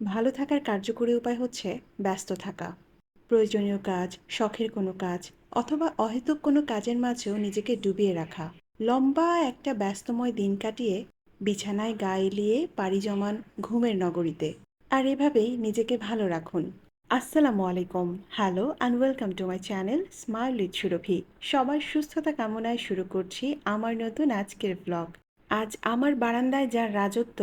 ভালো থাকার কার্যকরী উপায় হচ্ছে ব্যস্ত থাকা। প্রয়োজনীয় কাজ, শখের কোনো কাজ, অথবা অহেতুক কোনো কাজের মাঝেও নিজেকে ডুবিয়ে রাখা। লম্বা একটা ব্যস্তময় দিন কাটিয়ে বিছানায় গা এলিয়ে পাড়ি জমান ঘুমের নগরীতে। আর এভাবেই নিজেকে ভালো রাখুন। আসসালামু আলাইকুম। Hello and welcome to my channel smile with Surabhi সবার সুস্থতা কামনায় শুরু করছি আমার নতুন আজকের ব্লগ আজ আমার বারান্দায় যার রাজত্ব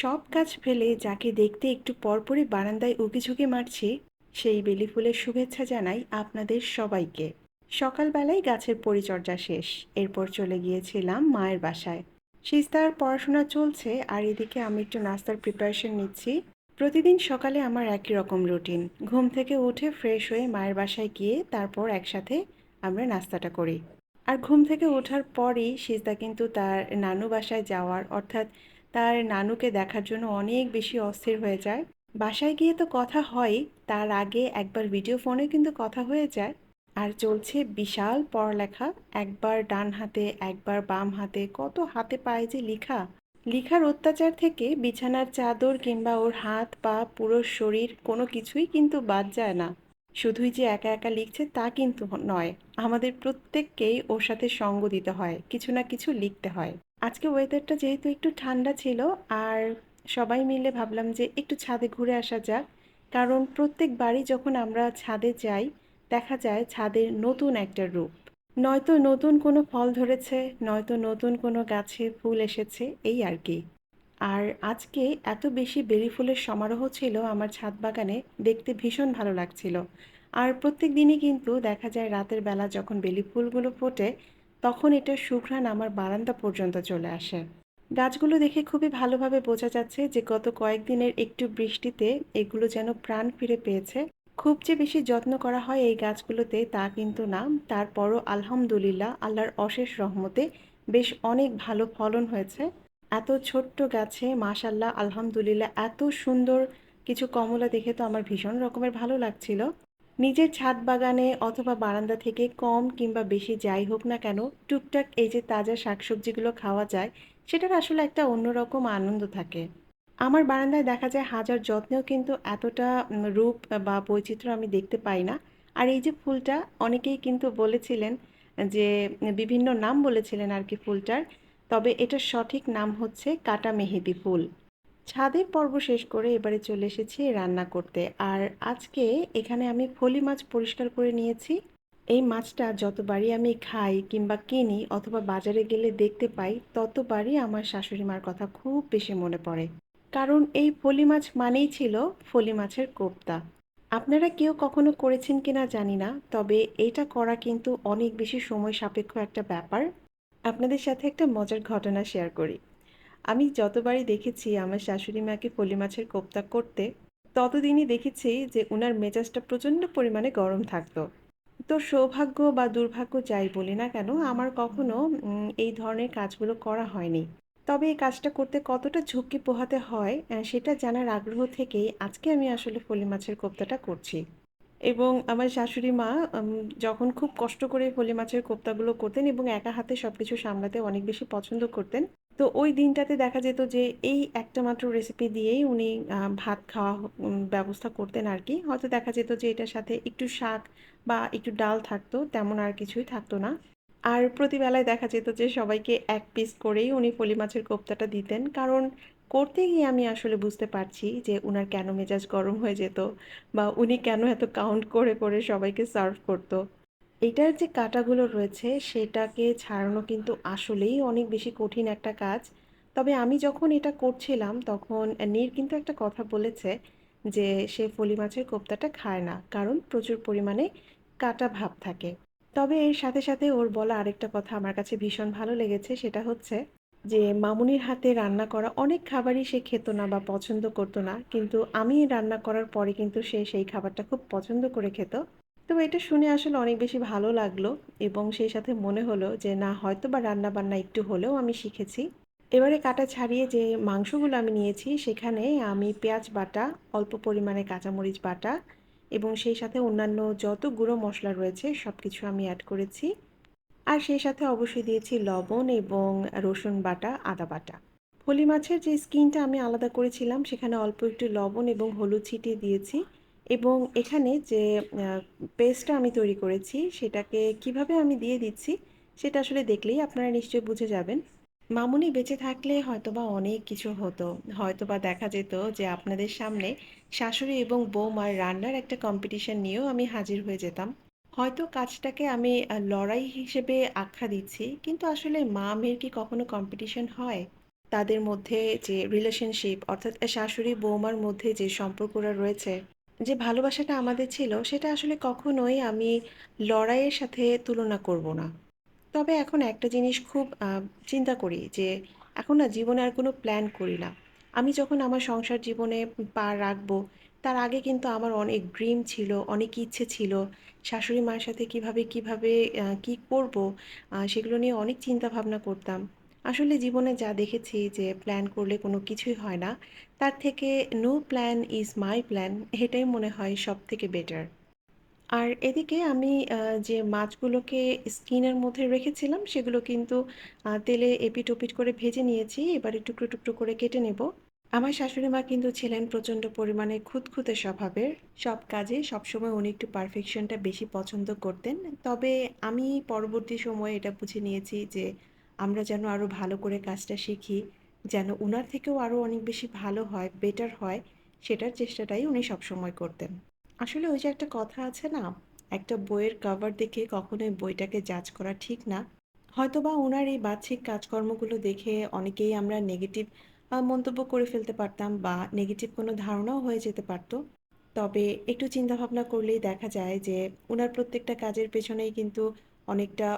সব কাজ ফেলে যাকে দেখতে একটু পরপরই বারান্দায় উকিঝুঁকি মারছি, সেই বেলি ফুলের শুভেচ্ছা জানাই আপনাদের সবাইকে। সকালবেলায় গাছের পরিচর্যা শেষ, এরপর চলে গিয়েছিলাম মায়ের বাসায়। সিস্তার পড়াশোনা চলছে, আর এদিকে আমি একটু নাস্তার প্রিপারেশন নিচ্ছি। প্রতিদিন সকালে আমার একই রকম রুটিন ঘুম থেকে উঠে ফ্রেশ হয়ে মায়ের বাসায় গিয়ে তারপর একসাথে আমরা নাস্তাটা করি। আর ঘুম থেকে ওঠার পরই সিজদা কিন্তু তার নানু বাসায় যাওয়ার, অর্থাৎ তার নানুকে দেখার জন্য অনেক বেশি অস্থির হয়ে যায়। বাসায় গিয়ে তো কথা হয়, তার আগে একবার ভিডিও ফোনে কিন্তু কথা হয়ে যায়। আর চলছে বিশাল পড়ালেখা, একবার ডান হাতে, একবার বাম হাতে, কত হাতে পায়ে যে লিখা। লিখার অত্যাচার থেকে বিছানার চাদর কিংবা ওর হাত, পা, পুরো শরীর কোনো কিছুই কিন্তু বাদ যায় না। শুধুই যে একা একা লিখছে তা কিন্তু নয়। আমাদের প্রত্যেককেই ওর সাথে সঙ্গ দিতে হয়, কিছু না কিছু লিখতে হয়। আজকে ওয়েদারটা যেহেতু একটু ঠান্ডা ছিল, আর সবাই মিলে ভাবলাম যে একটু ছাদে ঘুরে আসা যাক। কারণ প্রত্যেক বাড়ি যখন আমরা ছাদে যাই, দেখা যায় ছাদের নতুন একটা রূপ। নয়তো নতুন কোনো ফল ধরেছে, নয়তো নতুন কোনো গাছে ফুল এসেছে, এই আর কি। আর আজকে এত বেশি বেরি ফুলের সমারোহ ছিল আমার ছাদ বাগানে, দেখতে ভীষণ ভালো লাগছিল। আর প্রত্যেক দিনই কিন্তু দেখা যায় রাতের বেলা যখন বেলি ফুলগুলো ফোটে তখন এটা সুঘ্রাণ আমার বারান্দা পর্যন্ত চলে আসে। গাছগুলো দেখে খুবই ভালোভাবে বোঝা যাচ্ছে যে গত কয়েকদিনের একটু বৃষ্টিতে এগুলো যেন প্রাণ ফিরে পেয়েছে। খুব যে বেশি যত্ন করা হয় এই গাছগুলোতে তা কিন্তু না। তারপরও আলহামদুলিল্লাহ, আল্লাহর অশেষ রহমতে বেশ অনেক ভালো ফলন হয়েছে। এত ছোট্ট গাছে মাশাল্লাহ আলহামদুলিল্লাহ, এত সুন্দর কিছু কমলা দেখে তো আমার ভীষণ রকমের ভালো লাগছিল। নিজের ছাদ বাগানে অথবা বারান্দা থেকে কম কিংবা বেশি যাই হোক না কেন, টুকটাক এই যে তাজা শাকসবজিগুলো খাওয়া যায়, সেটার আসলে একটা অন্যরকম আনন্দ থাকে। আমার বারান্দায় দেখা যায় হাজার যত্নেও কিন্তু এতটা রূপ বা বৈচিত্র্য আমি দেখতে পাই না। আর এই যে ফুলটা, অনেকেই কিন্তু বলেছিলেন যে, বিভিন্ন নাম বলেছিলেন আর কি ফুলটার, তবে এটার সঠিক নাম হচ্ছে কাটা মেহেদি ফুল। ছাদের পর্ব শেষ করে এবারে চলে এসেছি রান্না করতে। আর আজকে এখানে আমি ফলি মাছ পরিষ্কার করে নিয়েছি। এই মাছটা যতবারই আমি খাই কিংবা কিনি অথবা বাজারে গেলে দেখতে পাই, ততবারই আমার শাশুড়ি মার কথা খুব বেশি মনে পড়ে। কারণ এই ফলি মাছ মানেই ছিল ফলি মাছের কোপ্তা। আপনারা কেউ কখনো করেছেন কিনা জানি না, তবে এটা করা কিন্তু অনেক বেশি সময় সাপেক্ষ একটা ব্যাপার। আপনাদের সাথে একটা মজার ঘটনা শেয়ার করি। আমি যতবারই দেখেছি আমার শাশুড়ি মাকে ফলি মাছের কোপ্তা করতে, ততদিনই দেখেছি যে উনার মেজাজটা প্রচণ্ড পরিমাণে গরম থাকতো। তো সৌভাগ্য বা দুর্ভাগ্য যাই বলি না কেন, আমার কখনো এই ধরনের কাজগুলো করা হয়নি। তবে এই কাজটা করতে কতটা ঝুঁকি পোহাতে হয় সেটা জানার আগ্রহ থেকেই আজকে আমি আসলে ফলি মাছের কোপ্তাটা করছি। এবং আমার শাশুড়ি মা যখন খুব কষ্ট করে ফলি মাছের কোপ্তাগুলো করতেন এবং একা হাতে সব কিছু সামলাতে অনেক বেশি পছন্দ করতেন তো ওই দিনটাতে দেখা যেত যে এই একটা মাত্র রেসিপি দিয়েই উনি ভাত খাওয়া ব্যবস্থা করতেন আর কি। হয়তো দেখা যেত যে এটার সাথে একটু শাক বা একটু ডাল থাকতো, তেমন আর কিছুই থাকতো না। আর প্রতিবেলায় দেখা যেত যে সবাইকে এক পিস করেই উনি ফলি মাছের কোপ্তাটা দিতেন। কারণ করতে গিয়ে আমি আসলে বুঝতে পারছি যে উনার কেন মেজাজ গরম হয়ে যেত বা উনি কেন এত কাউন্ট করে করে সবাইকে সার্ভ করতো। এটার যে কাটাগুলো রয়েছে, সেটাকে ছাড়ানো কিন্তু আসলেই অনেক বেশি কঠিন একটা কাজ। তবে আমি যখন এটা করছিলাম, তখন নীর কিন্তু একটা কথা বলেছে যে, সে ফলি মাছের কোপ্তাটা খায় না, কারণ প্রচুর পরিমাণে কাটা ভাব থাকে। তবে এর সাথে সাথে ওর বলা আরেকটা কথা আমার কাছে ভীষণ ভালো লেগেছে, সেটা হচ্ছে যে, মামুনির হাতে রান্না করা অনেক খাবারই সে খেত না বা পছন্দ করতো না, কিন্তু আমি রান্না করার পরে কিন্তু সে সেই খাবারটা খুব পছন্দ করে খেত। তো এটা শুনে আসলে অনেক বেশি ভালো লাগল এবং সেই সাথে মনে হলো যে, না হয়তো বা রান্না বান্না একটু হলেও আমি শিখেছি। এবারে কাটা ছাড়িয়ে যে মাংসগুলো আমি নিয়েছি, সেখানে আমি পেঁয়াজ বাটা, অল্প পরিমাণে কাঁচামরিচ বাটা এবং সেই সাথে অন্যান্য যত গুঁড়ো মশলা রয়েছে সব কিছু আমি অ্যাড করেছি। আর সেই সাথে অবশ্যই দিয়েছি লবণ এবং রসুন বাটা, আদা বাটা। ফলি মাছের যে স্কিনটা আমি আলাদা করেছিলাম, সেখানে অল্প একটু লবণ এবং হলুদ ছিটিয়ে দিয়েছি। এবং এখানে যে পেস্টটা আমি তৈরি করেছি, সেটাকে কীভাবে আমি দিয়ে দিচ্ছি, সেটা আসলে দেখলেই আপনারা নিশ্চয়ই বুঝে যাবেন। মামুনি বেঁচে থাকলে হয়তোবা অনেক কিছু হতো। হয়তোবা দেখা যেত যে, আপনাদের সামনে শাশুড়ি এবং বৌমার রান্নার একটা কম্পিটিশন নিয়েও আমি হাজির হয়ে যেতাম। হয়তো কাজটাকে আমি লড়াই হিসেবে আখ্যা দিচ্ছি, কিন্তু আসলে মা মেয়ের কি কখনো কম্পিটিশন হয়? তাদের মধ্যে যে রিলেশনশিপ অর্থাৎ শাশুড়ি বৌমার মধ্যে যে সম্পর্কটা রয়েছে যে ভালোবাসাটা আমাদের ছিল, সেটা আসলে কখনোই আমি লড়াইয়ের সাথে তুলনা করব না। তবে এখন একটা জিনিস খুব চিন্তা করি যে, এখন না জীবনে আর কোনো প্ল্যান করি না। আমি যখন আমার সংসার জীবনে পা রাখব, তার আগে কিন্তু আমার অনেক ড্রিম ছিল, অনেক ইচ্ছে ছিল, শাশুড়ি মায়ের সাথে কীভাবে কীভাবে কি করব সেগুলো নিয়ে অনেক চিন্তা ভাবনা করতাম। আসলে জীবনে যা দেখেছি যে প্ল্যান করলে কোনো কিছুই হয় না, তার থেকে no plan is my plan এটাই মনে হয় সব থেকে বেটার আর এদিকে আমি যে মাছগুলোকে স্কিনের মধ্যে রেখেছিলাম, সেগুলো কিন্তু তেলে এপিট ওপিট করে ভেজে নিয়েছি, এবারে টুকরো টুকরো করে কেটে নেব। আমার শাশুড়ি মা কিন্তু ছিলেন প্রচণ্ড পরিমাণে খুঁতখুঁতে স্বভাবের। সব কাজে সবসময় উনি একটু পারফেকশনটা বেশি পছন্দ করতেন। তবে আমি পরবর্তী সময়ে এটা বুঝে নিয়েছি যে আমরা যেন আরও ভালো করে কাজটা শিখি, যেন উনার থেকেও আরও অনেক বেশি ভালো হয় বেটার হয়, সেটার চেষ্টাটাই উনি সবসময় করতেন। আসলে ওই যে একটা কথা আছে না, একটা বইয়ের কভার দেখে কখনোই বইটাকে জাজ করা ঠিক না। হয়তোবা ওনার এই বাহ্যিক কাজকর্মগুলো দেখে অনেকেই আমরা নেগেটিভ মন্তব্য করে ফেলতে পারতাম বা নেগেটিভ কোনো ধারণাও হয়ে যেতে পারতো। তবে একটু চিন্তা ভাবনা করলেই দেখা যায় যে ওনার প্রত্যেকটা কাজের পেছনেই কিন্তু অনেকটা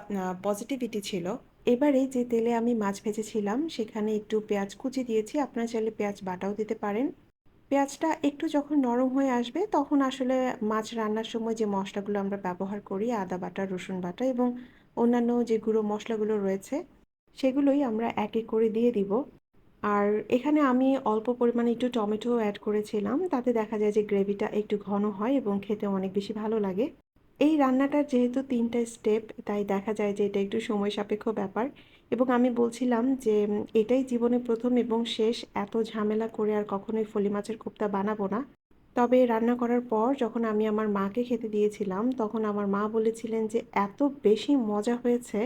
পজিটিভিটি ছিল। এবারে যে তেলে আমি মাছ ভেজেছিলাম, সেখানে একটু পেঁয়াজ কুচি দিয়েছি। আপনারা চাইলে পেঁয়াজ বাটাও দিতে পারেন। পেঁয়াজটা একটু যখন নরম হয়ে আসবে, তখন আসলে মাছ রান্নার সময় যে মশলাগুলো আমরা ব্যবহার করি, আদা বাটা, রসুন বাটা এবং অন্যান্য যে গুঁড়ো মশলাগুলো রয়েছে, সেগুলোই আমরা এক এক করে দিয়ে দিব। আর এখানে আমি অল্প পরিমাণে একটু টমেটো অ্যাড করেছিলাম। তাতে দেখা যায় যে গ্রেভিটা একটু ঘন হয় এবং খেতে অনেক বেশি ভালো লাগে। এই রান্নাটার যেহেতু তিনটা স্টেপ তাই দেখা যায় যে এটা একটু সময় সাপেক্ষ ব্যাপার। এবং আমি বলছিলাম যে এটাই জীবনে প্রথম এবং শেষ, এত ঝামেলা করে আর কখনোই ফলি মাছের কোপ্তা বানাবো না। তবে রান্না করার পর যখন আমি আমার মাকে খেতে দিয়েছিলাম, তখন আমার মা বলেছিলেন যে, এত বেশি মজা হয়েছে,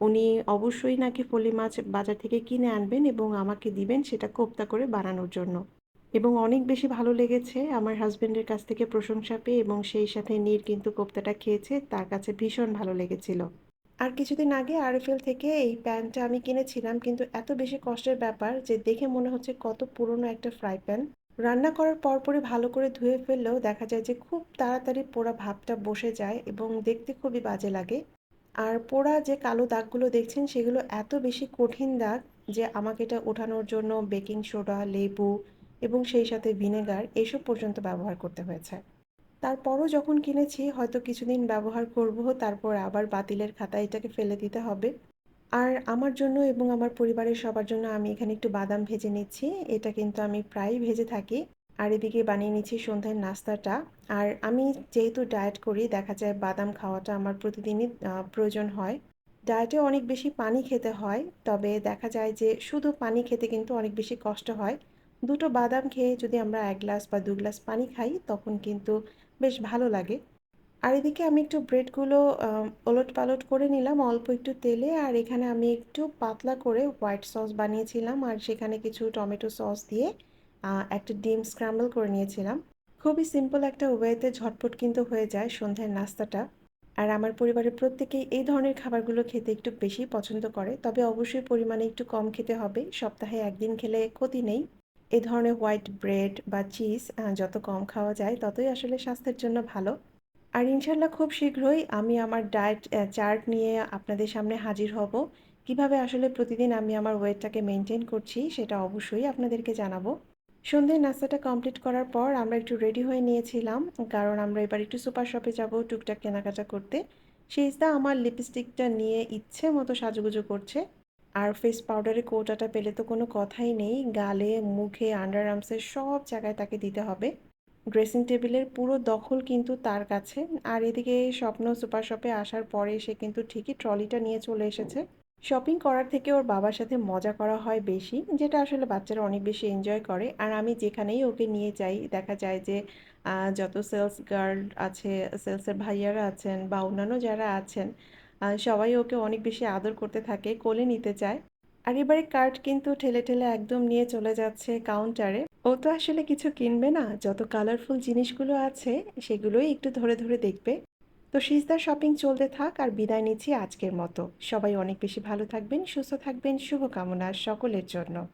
উনি অবশ্যই নাকি ফলি মাছ বাজার থেকে কিনে আনবেন এবং আমাকে দিবেন সেটা কোপ্তা করে বানানোর জন্য। এবং অনেক বেশি ভালো লেগেছে আমার হাজব্যান্ডের কাছ থেকে প্রশংসা পেয়ে এবং সেই সাথে নীর কিন্তু কোপ্তাটা খেয়েছে, তার কাছে ভীষণ ভালো লেগেছিল। আর কিছুদিন আগে আরএফএল থেকে এই প্যানটা আমি কিনেছিলাম, কিন্তু এত বেশি কষ্টের ব্যাপার যে দেখে মনে হচ্ছে কত পুরনো একটা ফ্রাই প্যান। রান্না করার পরপরই ভালো করে ধুয়ে ফেললেও দেখা যায় যে খুব তাড়াতাড়ি পোড়া ভাবটা বসে যায় এবং দেখতে খুবই বাজে লাগে। আর পোড়া যে কালো দাগগুলো দেখছেন সেগুলো এত বেশি কঠিন দাগ যে আমাকে এটা ওঠানোর জন্য বেকিং সোডা, লেবু এবং সেই সাথে ভিনেগার এসব পর্যন্ত ব্যবহার করতে হয়েছে। তারপরও যখন কিনেছি, হয়তো কিছুদিন ব্যবহার করব, তারপর আবার বাতিলের খাতায় এটাকে ফেলে দিতে হবে। আর আমার জন্য এবং আমার পরিবারের সবার জন্য আমি এখানে একটু বাদাম ভেজে নিচ্ছি। এটা কিন্তু আমি প্রায়ই ভেজে থাকি। আর এদিকে বানিয়ে নিচ্ছি সন্ধ্যার নাস্তাটা। আর আমি যেহেতু ডায়েট করি, দেখা যায় বাদাম খাওয়াটা আমার প্রতিদিনই প্রয়োজন হয়। ডায়েটে অনেক বেশি পানি খেতে হয়, তবে দেখা যায় যে শুধু পানি খেতে কিন্তু অনেক বেশি কষ্ট হয়। দুটো বাদাম খেয়ে যদি আমরা এক গ্লাস বা দু গ্লাস পানি খাই, তখন কিন্তু বেশ ভালো লাগে। আর এদিকে আমি একটু ব্রেডগুলো ওলট পালট করে নিলাম অল্প একটু তেলে। আর এখানে আমি একটু পাতলা করে হোয়াইট সস বানিয়েছিলাম। আর সেখানে কিছু টমেটো সস দিয়ে একটা ডিম স্ক্র্যাম্বল করে নিয়েছিলাম। খুবই সিম্পল একটা ওয়েতে ঝটপট কিন্তু হয়ে যায় সন্ধ্যার নাস্তাটা। আর আমার পরিবারের প্রত্যেকেই এই ধরনের খাবারগুলো খেতে একটু বেশি পছন্দ করে। তবে অবশ্যই পরিমাণে একটু কম খেতে হবে। সপ্তাহে একদিন খেলে ক্ষতি নেই। এই ধরনের হোয়াইট ব্রেড বা চিজ যত কম খাওয়া যায় ততই আসলে স্বাস্থ্যের জন্য ভালো। আর ইনশাল্লাহ খুব শীঘ্রই আমি আমার ডায়েট চার্ট নিয়ে আপনাদের সামনে হাজির হব। কীভাবে আসলে প্রতিদিন আমি আমার ওয়েটটাকে মেনটেন করছি সেটা অবশ্যই আপনাদেরকে জানাব। সন্ধ্যের নাস্তাটা কমপ্লিট করার পর আমরা একটু রেডি হয়ে নিয়েছিলাম, কারণ আমরা এবার একটু সুপার শপে যাব টুকটাক কেনাকাটা করতে। শেষদা আমার লিপস্টিকটা নিয়ে ইচ্ছে মতো সাজুগুজু করছে। আর ফেস পাউডারের কোটাটা পেলে তো কোনো কথাই নেই। গালে, মুখে আন্ডার আর্মসের সব জায়গায় তাকে দিতে হবে। ড্রেসিং টেবিলের পুরো দখল কিন্তু তার কাছে। আর এদিকে স্বপ্ন সুপার শপে আসার পরে সে কিন্তু ঠিকই ট্রলিটা নিয়ে চলে এসেছে। শপিং করার থেকে ওর বাবার সাথে মজা করা হয় বেশি, যেটা আসলে বাচ্চারা অনেক বেশি এনজয় করে। আর আমি যেখানেই ওকে নিয়ে যাই, দেখা যায় যে যত সেলস গার্ল আছে সেলসের ভাইয়ারা আছেন বা অন্যান্য যারা আছেন সবাই ওকে অনেক বেশি আদর করতে থাকে, কোলে নিতে চায়। আর এবারে কার্ড কিন্তু ঠেলে ঠেলে একদম নিয়ে চলে যাচ্ছে কাউন্টারে ও তো আসলে কিছু কিনবে না, যত কালারফুল জিনিসগুলো আছে, সেগুলোই একটু ধরে ধরে দেখবে। তো সিজদার শপিং চলতে থাক আর বিদায় নিচ্ছি আজকের মতো। সবাই অনেক বেশি ভালো থাকবেন, সুস্থ থাকবেন, শুভকামনা সকলের জন্য।